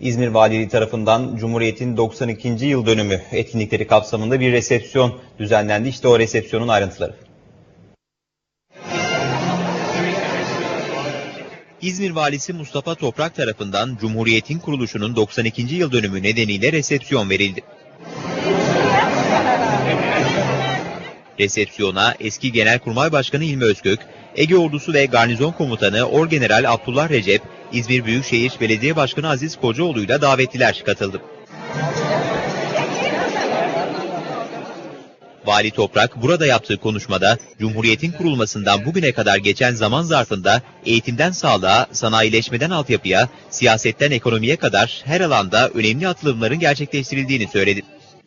İzmir Valiliği tarafından Cumhuriyet'in 92. yıl dönümü etkinlikleri kapsamında bir resepsiyon düzenlendi. İşte o resepsiyonun ayrıntıları. İzmir Valisi Mustafa Toprak tarafından Cumhuriyet'in kuruluşunun 92. yıl dönümü nedeniyle resepsiyon verildi. Resepsiyona eski Genelkurmay Başkanı İlmi Özkök, Ege Ordusu ve Garnizon Komutanı Orgeneral Abdullah Recep, İzmir Büyükşehir Belediye Başkanı Aziz Kocaoğlu ile davetliler katıldı. Vali Toprak burada yaptığı konuşmada Cumhuriyet'in kurulmasından bugüne kadar geçen zaman zarfında eğitimden sağlığa, sanayileşmeden altyapıya, siyasetten ekonomiye kadar her alanda önemli atılımların gerçekleştirildiğini söyledi.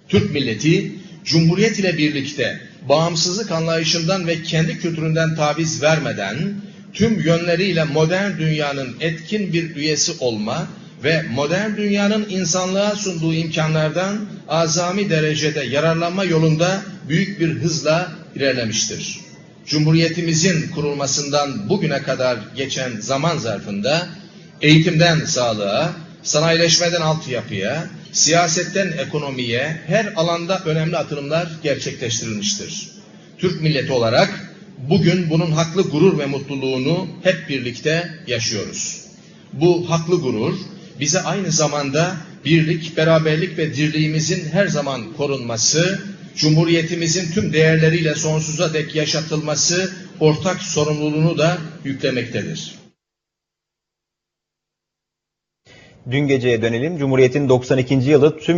Türk milleti Cumhuriyet ile birlikte bağımsızlık anlayışından ve kendi kültüründen taviz vermeden tüm yönleriyle modern dünyanın etkin bir üyesi olma ve modern dünyanın insanlığa sunduğu imkanlardan azami derecede yararlanma yolunda büyük bir hızla ilerlemiştir. Cumhuriyetimizin kurulmasından bugüne kadar geçen zaman zarfında eğitimden sağlığa, sanayileşmeden altyapıya, siyasetten ekonomiye her alanda önemli atılımlar gerçekleştirilmiştir. Türk milleti olarak bugün bunun haklı gurur ve mutluluğunu hep birlikte yaşıyoruz. Bu haklı gurur bize aynı zamanda birlik, beraberlik ve dirliğimizin her zaman korunması, Cumhuriyetimizin tüm değerleriyle sonsuza dek yaşatılması ortak sorumluluğunu da yüklemektedir. Dün geceye dönelim. Cumhuriyet'in 92. yılı tüm